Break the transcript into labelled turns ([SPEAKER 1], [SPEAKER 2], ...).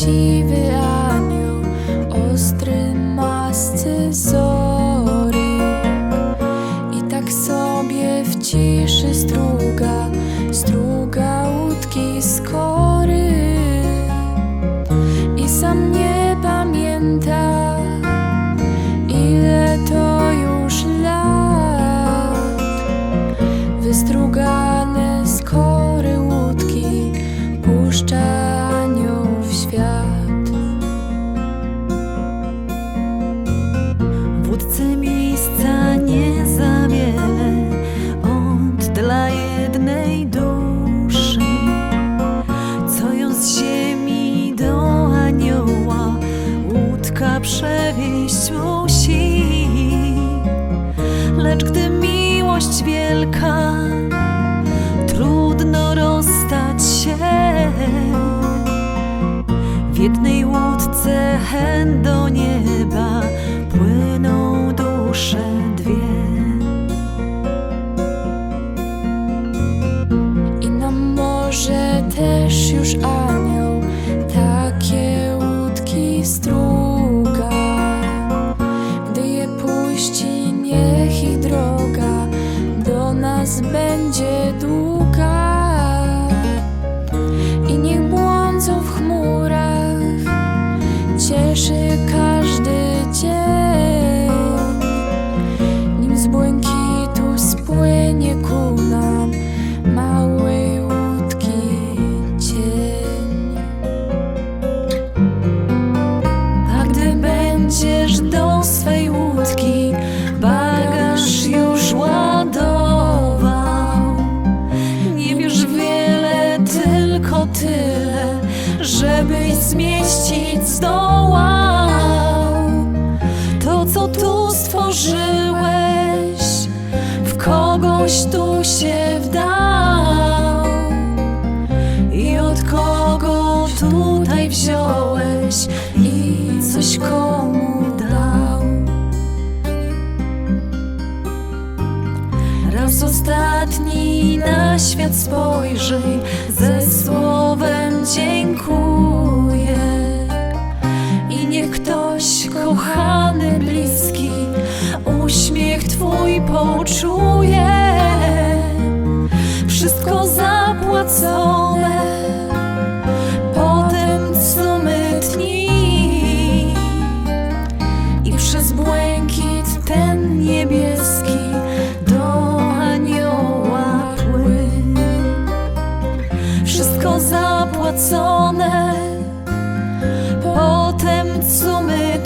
[SPEAKER 1] siwy anioł, ostry masce zori I tak sobie w ciszy struga, struga łódki skory I sam nie pamięta, ile to już lat. Wystruga
[SPEAKER 2] przewieźć musi. Lecz gdy miłość wielka, trudno rozstać się. W jednej łódce hen do nieba płyną dusze dwie.
[SPEAKER 1] I na morze też już a tu stworzyłeś, w kogoś tu się wdał.
[SPEAKER 2] I od kogo
[SPEAKER 1] tutaj wziąłeś i coś komu dał? Raz ostatni na świat spojrzyj, ze słowem poczuję Wszystko zapłacone Po tym, co my I przez błękit ten niebieski Do anioła Wszystko zapłacone Po tym, co my